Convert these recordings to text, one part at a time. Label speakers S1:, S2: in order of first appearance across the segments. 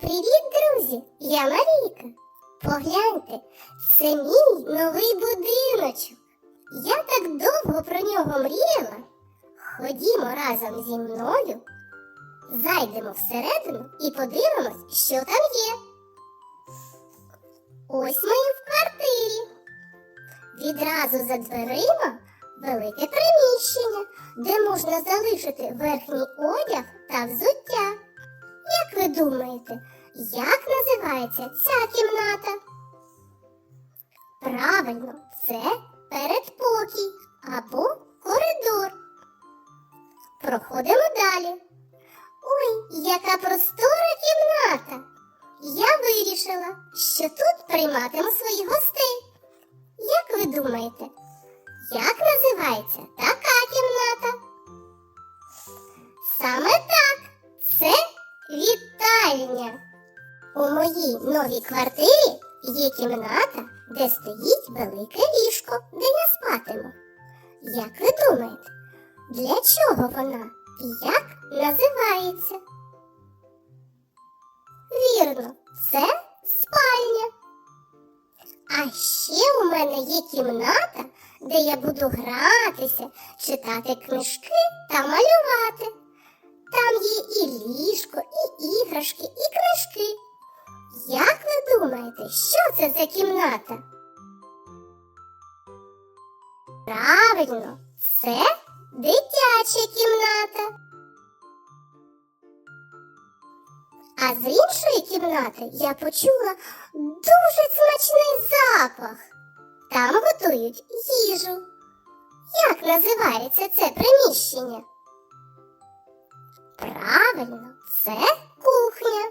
S1: Привіт, друзі! Я Марійка. Погляньте, це мій новий будиночок. Я так довго про нього мріяла. Ходімо разом зі мною. Зайдемо всередину і подивимось, що там є. Ось ми і в квартирі. Відразу за дверима велике приміщення, де можна залишити верхній одяг та взуття. Думаєте, як називається ця кімната? Правильно, це передпокій або коридор. Проходимо далі. Ой, яка простора кімната! Я вирішила, що тут прийматиму своїх гостей. Як ви думаєте, як називається вітальня. У моїй новій квартирі є кімната, де стоїть велике ліжко, де я спатиму. Як ви думаєте, для чого вона і як називається? Вірно, це спальня. А ще у мене є кімната, де я буду гратися, читати книжки та малювати. Там є і ліжко, і іграшки, і книжки. Як ви думаєте, що це за кімната? Правильно, це дитяча кімната. А з іншої кімнати я почула дуже смачний запах. Там готують їжу. Як називається це приміщення? Правильно, це кухня.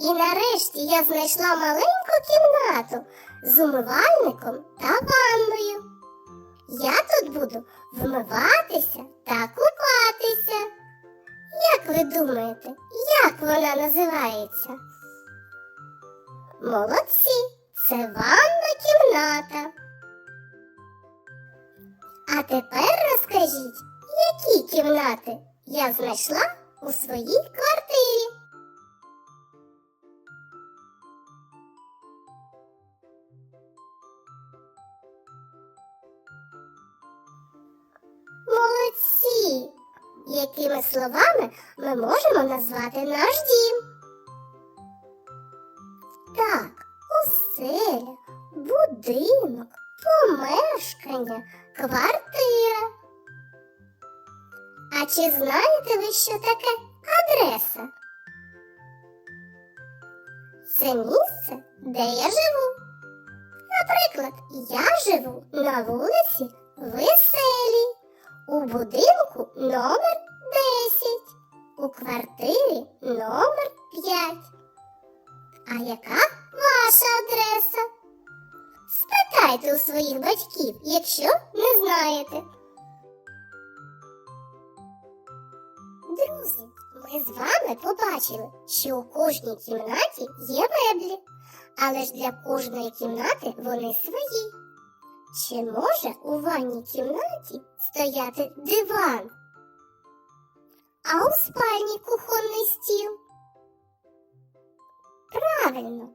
S1: І нарешті я знайшла маленьку кімнату з умивальником та ванною. Я тут буду вмиватися та купатися. Як ви думаєте, як вона називається? Молодці, це ванна кімната. А тепер розкажіть, які кімнати я знайшла у своїй квартирі. Молодці! Якими словами ми можемо назвати наш дім? Так, оселя, будинок, помешкання, квартира. А чи знаєте ви, що таке адреса? Це місце, де я живу. Наприклад, я живу на вулиці Веселій, у будинку номер 10, у квартирі номер 5. А яка ваша адреса? Спитайте у своїх батьків, якщо не знаєте. Друзі, ми з вами побачили, що у кожній кімнаті є меблі, але ж для кожної кімнати вони свої. Чи може у ванній кімнаті стояти диван? А у спальні кухонний стіл? Правильно.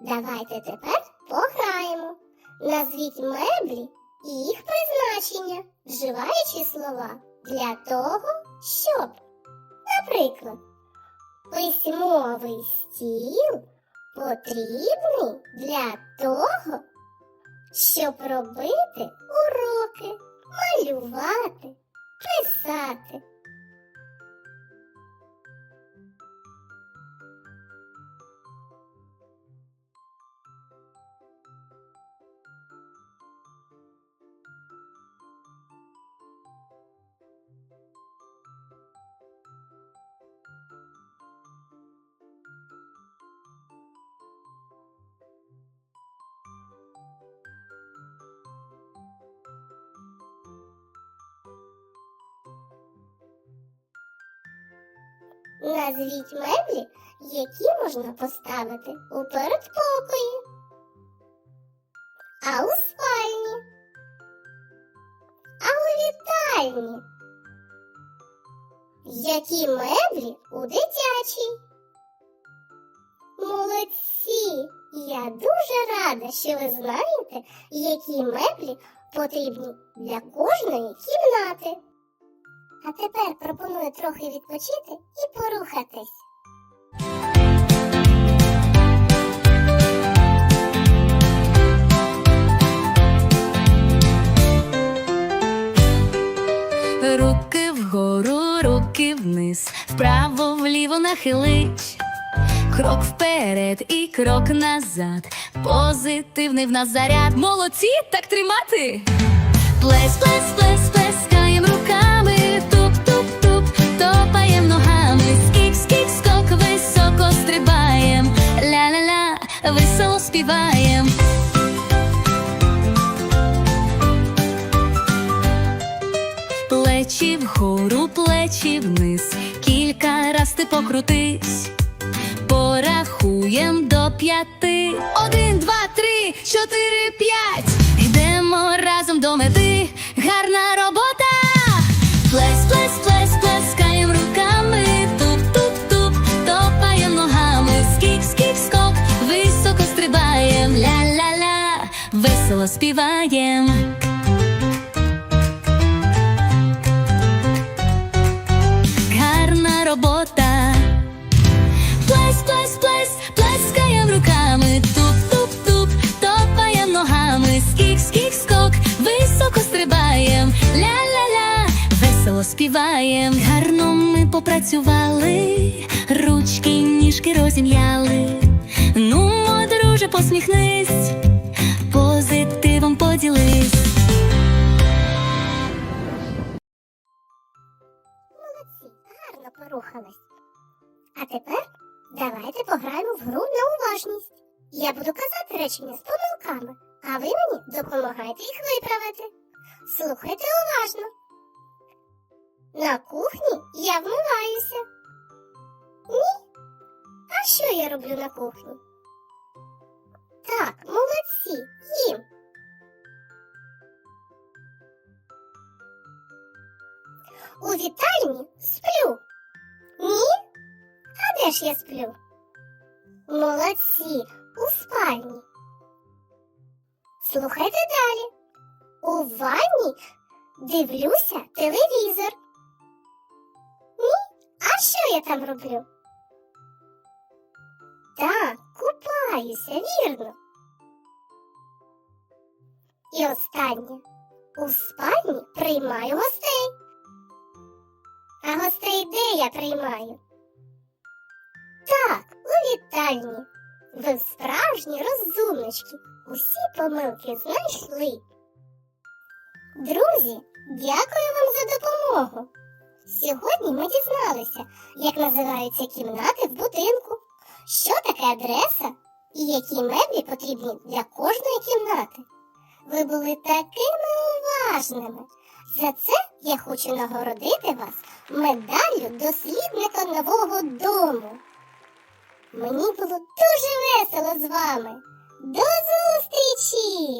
S1: Давайте тепер пограємо. Назвіть меблі і їх призначення, вживаючи слова для того, щоб. Наприклад, письмовий стіл потрібний для того, щоб робити уроки, малювати, писати. Назвіть меблі, які можна поставити у передпокої. А у спальні. А у вітальні. Які меблі у дитячій? Молодці! Я дуже рада, що ви знаєте, які меблі потрібні для кожної кімнати. А тепер пропоную трохи відпочити і порухатись.
S2: Руки вгору, руки вниз, вправо вліво нахилить. Крок вперед і крок назад. Позитивний в нас заряд. Молодці, так тримати. Плес, плес, плес, плескаєм співаєм. Плечі вгору, плечі вниз, кілька раз ти покрутись, порахуєм до п'яти. Один, два, три, чотири, п'ять. Йдемо разом до мети. Гарна співаєм. гарна робота. Плес, плес, плес, плескаєм руками, туп, туп, туп, топаєм ногами, скік, скік, скок, високо стрибаєм, ля-ля-ля, весело співаєм. Гарно ми попрацювали, ручки, ніжки розім'яли. Ну, друже, посміхнись,
S1: гарно. А тепер давайте пограємо в гру на уважність. Я буду казати речення з помилками, а ви мені допомагайте їх виправити. Слухайте уважно. На кухні я вмиваюся. Ні? А що я роблю на кухні? Так, молодці, їм. У вітальні сплю. Де я сплю? Молодці, у спальні. Слухайте далі. У ванні дивлюся телевізор. Ні? А що я там роблю? Так, купаюся, вірно. І останнє. У спальні приймаю гостей. А гостей де я приймаю? Так, у вітальні. Ви справжні розумнички. Усі помилки знайшли. Друзі, дякую вам за допомогу. Сьогодні ми дізналися, як називаються кімнати в будинку, що таке адреса і які меблі потрібні для кожної кімнати. Ви були такими уважними. За це я хочу нагородити вас медаллю дослідника нового дому. Мені було дуже весело з вами. До зустрічі!